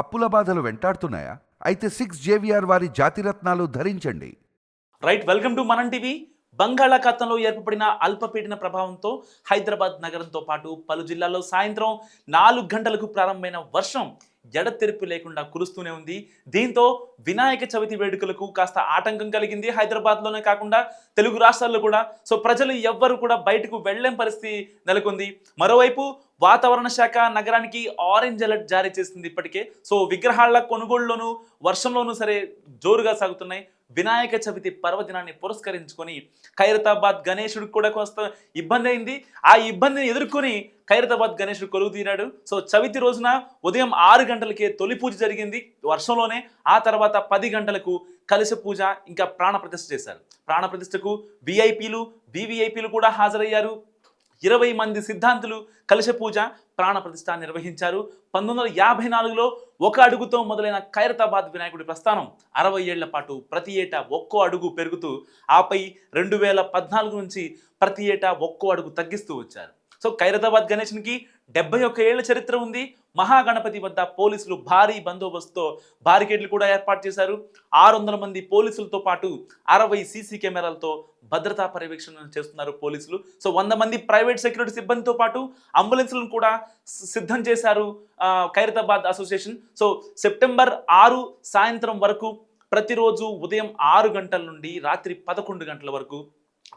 అప్పుల బాధలు వెంటాడుతున్నాయా? అయితే సిక్స్ జేవిఆర్ వారి జాతిరత్నాలు ధరించండి. Right welcome to Manam TV. బంగాళాఖాతంలో ఏర్పడిన అల్పపీడన ప్రభావంతో హైదరాబాద్ నగరంతో పాటు పలు జిల్లాల్లో సాయంత్రం నాలుగు గంటలకు ప్రారంభమైన వర్షం ఎడతెరిపి లేకుండా కురుస్తూనే ఉంది. దీంతో వినాయక చవితి వేడుకలకు కాస్త ఆటంకం కలిగింది హైదరాబాద్లోనే కాకుండా తెలుగు రాష్ట్రాల్లో కూడా. సో ప్రజలు ఎవ్వరు కూడా బయటకు వెళ్ళలేం పరిస్థితి నెలకొంది. మరోవైపు వాతావరణ శాఖ నగరానికి ఆరెంజ్ అలర్ట్ జారీ చేసింది ఇప్పటికే. సో విగ్రహాల కొనుగోలులోనూ వర్షంలోనూ సరే జోరుగా సాగుతున్నాయి. వినాయక చవితి పర్వదినాన్ని పురస్కరించుకొని ఖైరతాబాద్ గణేశుడికి కూడా కొంత ఇబ్బంది అయింది. ఆ ఇబ్బందిని ఎదుర్కొని ఖైరతాబాద్ గణేశుడు కొలువు తీరాడు. సో చవితి రోజున ఉదయం ఆరు గంటలకే తొలి పూజ జరిగింది. వర్షంలోనే ఆ తర్వాత పది గంటలకు కలశ పూజ ఇంకా ప్రాణప్రతిష్ఠ చేశారు. ప్రాణ ప్రతిష్ఠకు విఐపీలు వివిఐపీలు కూడా హాజరయ్యారు. ఇరవై మంది సిద్ధాంతులు కలశ పూజ ప్రాణ ప్రతిష్ట నిర్వహించారు. పంతొమ్మిది వందల యాభై నాలుగులో ఒక అడుగుతో మొదలైన ఖైరతాబాద్ వినాయకుడి ప్రస్థానం అరవై ఏళ్ళ పాటు ప్రతి ఏటా ఒక్కో అడుగు పెరుగుతూ ఆపై రెండు వేల పద్నాలుగు నుంచి ప్రతి ఏటా ఒక్కో అడుగు తగ్గిస్తూ వచ్చారు. సో ఖైరతాబాద్ గణేష్కి డెబ్బై ఒక్క ఏళ్ళ చరిత్ర ఉంది. మహాగణపతి వద్ద పోలీసులు భారీ బందోబస్తుతో బారికేడ్లు కూడా ఏర్పాటు చేశారు. ఆరు వందల మంది పోలీసులతో పాటు అరవై సీసీ కెమెరాలతో భద్రతా పర్యవేక్షణ చేస్తున్నారు పోలీసులు. సో వంద మంది ప్రైవేట్ సెక్యూరిటీ సిబ్బందితో పాటు అంబులెన్స్లను కూడా సిద్ధం చేశారు ఖైరతాబాద్ అసోసియేషన్. సో సెప్టెంబర్ ఆరు సాయంత్రం వరకు ప్రతిరోజు ఉదయం ఆరు గంటల నుండి రాత్రి పదకొండు గంటల వరకు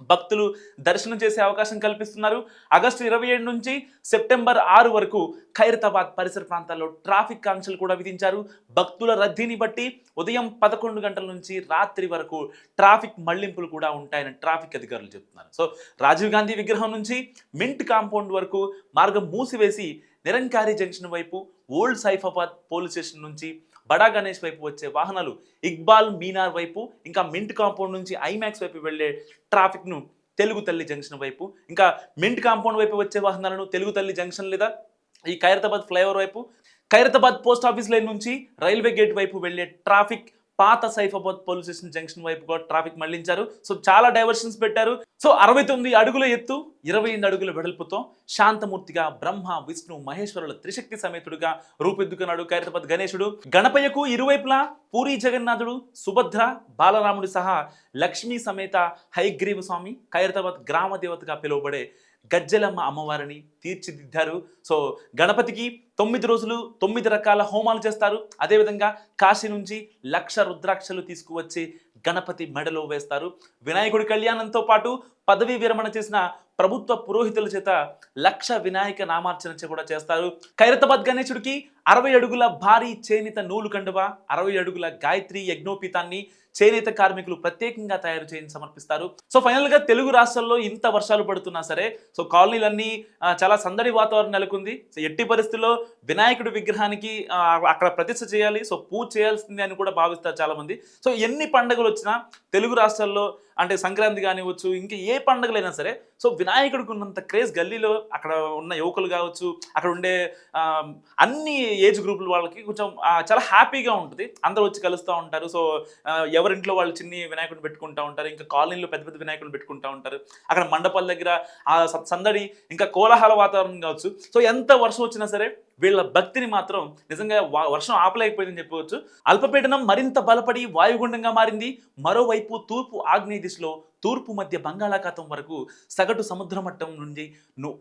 భక్తులు దర్శనం చేసే అవకాశం కల్పిస్తున్నారు. ఆగస్టు ఇరవై ఏడు నుంచి సెప్టెంబర్ ఆరు వరకు ఖైరతాబాద్ పరిసర ప్రాంతాల్లో ట్రాఫిక్ ఆంక్షలు కూడా విధించారు. భక్తుల రద్దీని బట్టి ఉదయం పదకొండు గంటల నుంచి రాత్రి వరకు ట్రాఫిక్ మళ్ళింపులు కూడా ఉంటాయని ట్రాఫిక్ అధికారులు చెప్తున్నారు. సో రాజీవ్ గాంధీ విగ్రహం నుంచి మింట్ కాంపౌండ్ వరకు మార్గం మూసివేసి నిరంకారి జంక్షన్ వైపు ఓల్డ్ సైఫాబాద్ పోలీస్ స్టేషన్ నుంచి బడా గణేష్ వైపు వచ్చే వాహనాలు ఇక్బాల్ మీనార్ వైపు ఇంకా మింట్ కాంపౌండ్ నుంచి ఐమాక్స్ వైపు వెళ్ళే ట్రాఫిక్ను తెలుగు తల్లి జంక్షన్ వైపు ఇంకా మింట్ కాంపౌండ్ వైపు వచ్చే వాహనాలను తెలుగు తల్లి జంక్షన్ లేదా ఈ ఖైరతాబాద్ ఫ్లైఓవర్ వైపు ఖైరతాబాద్ పోస్ట్ ఆఫీస్ లైన్ నుంచి రైల్వే గేట్ వైపు వెళ్ళే ట్రాఫిక్ పాత సైఫాబాద్ పోలీస్ స్టేషన్ జంక్షన్ వైపు కూడా ట్రాఫిక్ మళ్ళించారు. సో చాలా డైవర్షన్స్ పెట్టారు. సో అరవై తొమ్మిది అడుగుల ఎత్తు ఇరవై ఎనిమిది అడుగుల వెడల్పుతో శాంతమూర్తిగా బ్రహ్మ విష్ణు మహేశ్వరుల త్రిశక్తి సమేతుడుగా రూపెద్దుకున్నాడు ఖైరతాబాద్ గణేశుడు. గణపయ్యకు ఇరువైపులా పూరి జగన్నాథుడు సుభద్ర బాలరాముడి సహా లక్ష్మీ సమేత హైగ్రీవ స్వామి ఖైరతాబాద్ గ్రామ దేవతగా పిలువబడే గజ్జలమ్మ అమ్మవారిని తీర్చిదిద్దారు. సో గణపతికి తొమ్మిది రోజులు తొమ్మిది రకాల హోమాలు చేస్తారు. అదేవిధంగా కాశీ నుంచి లక్ష రుద్రాక్షలు తీసుకువచ్చి గణపతి మెడలో వేస్తారు. వినాయకుడి కళ్యాణంతో పాటు పదవీ విరమణ చేసిన ప్రభుత్వ పురోహితుల చేత లక్ష వినాయక నామార్చన చే- కూడా చేస్తారు. ఖైరతాబాద్ గణేశుడికి అరవై అడుగుల భారీ చేనేత నూలు కండువ అరవై అడుగుల గాయత్రి యజ్ఞోపీతాన్ని చేనేత కార్మికులు ప్రత్యేకంగా తయారు చేయని సమర్పిస్తారు. సో ఫైనల్గా తెలుగు రాష్ట్రాల్లో ఇంత వర్షాలు పడుతున్నా సరే సో కాలనీలన్నీ చాలా సందడి వాతావరణం నెలకొంది. సో ఎట్టి పరిస్థితుల్లో వినాయకుడి విగ్రహానికి అక్కడ ప్రతిష్ట చేయాలి సో పూజ చేయాల్సింది అని కూడా భావిస్తారు చాలా మంది సో ఎన్ని పండుగలు వచ్చినా తెలుగు రాష్ట్రాల్లో అంటే సంక్రాంతి కానివ్వచ్చు ఇంకా ఏ పండుగలైనా సరే సో వినాయకుడికి ఉన్నంత క్రేజ్ గల్లీలో అక్కడ ఉన్న యువకులు కావచ్చు అక్కడ ఉండే అన్ని ఏజ్ గ్రూపుల వాళ్ళకి కొంచెం చాలా హ్యాపీగా ఉంటుంది. అందరూ వచ్చి కలుస్తూ ఉంటారు. సో ఎవరింట్లో వాళ్ళు చిన్ని వినాయకుడిని పెట్టుకుంటూ ఉంటారు ఇంకా కాలనీలో పెద్ద పెద్ద వినాయకుడిని పెట్టుకుంటూ ఉంటారు. అక్కడ మండపాల దగ్గర ఆ సందడి ఇంకా కోలాహల వాతావరణం కావచ్చు. సో ఎంత వర్షం వచ్చినా సరే వీళ్ళ భక్తిని మాత్రం నిజంగా వర్షం ఆపలేకపోయిందని చెప్పవచ్చు. అల్పపీడనం మరింత బలపడి వాయుగుండంగా మారింది. మరోవైపు తూర్పు ఆగ్నేయ దిశలో తూర్పు మధ్య బంగాళాఖాతం వరకు సగటు సముద్ర మట్టం నుండి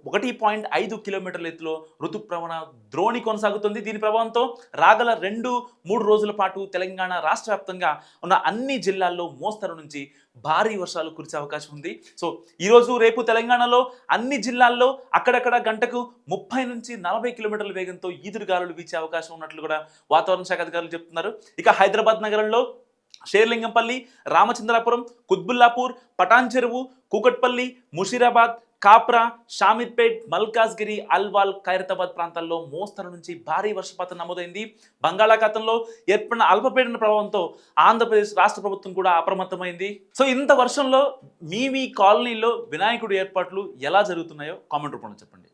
ఒకటి పాయింట్ ఐదు కిలోమీటర్ల ఎత్తులో ఋతుప్రవణ ద్రోణి కొనసాగుతుంది. దీని ప్రభావంతో రాగల రెండు మూడు రోజుల పాటు తెలంగాణ రాష్ట్ర వ్యాప్తంగా ఉన్న అన్ని జిల్లాల్లో మోస్తరు నుంచి భారీ వర్షాలు కురిసే అవకాశం ఉంది. సో ఈరోజు రేపు తెలంగాణలో అన్ని జిల్లాల్లో అక్కడక్కడ గంటకు ముప్పై నుంచి నలభై కిలోమీటర్ల వేగంతో ఈదురుగాలులు వీచే అవకాశం ఉన్నట్లు కూడా వాతావరణ శాఖ అధికారులు చెప్తున్నారు. ఇక హైదరాబాద్ నగరంలో షేర్లింగంపల్లి రామచంద్రాపురం కుత్బుల్లాపూర్ పటాన్ చెరువు కూకట్పల్లి ముషీరాబాద్ కాప్రా షామీర్పేట్ మల్కాజ్గిరి అల్వాల్ ఖైరతాబాద్ ప్రాంతాల్లో మోస్తరు నుంచి భారీ వర్షపాతం నమోదైంది. బంగాళాఖాతంలో ఏర్పడిన అల్పపీడన ప్రభావంతో ఆంధ్రప్రదేశ్ రాష్ట్ర ప్రభుత్వం కూడా అప్రమత్తమైంది. సో ఇంత వర్షంలో మీ మీ కాలనీలో వినాయకుడి ఏర్పాట్లు ఎలా జరుగుతున్నాయో కామెంట్ రూపంలో చెప్పండి.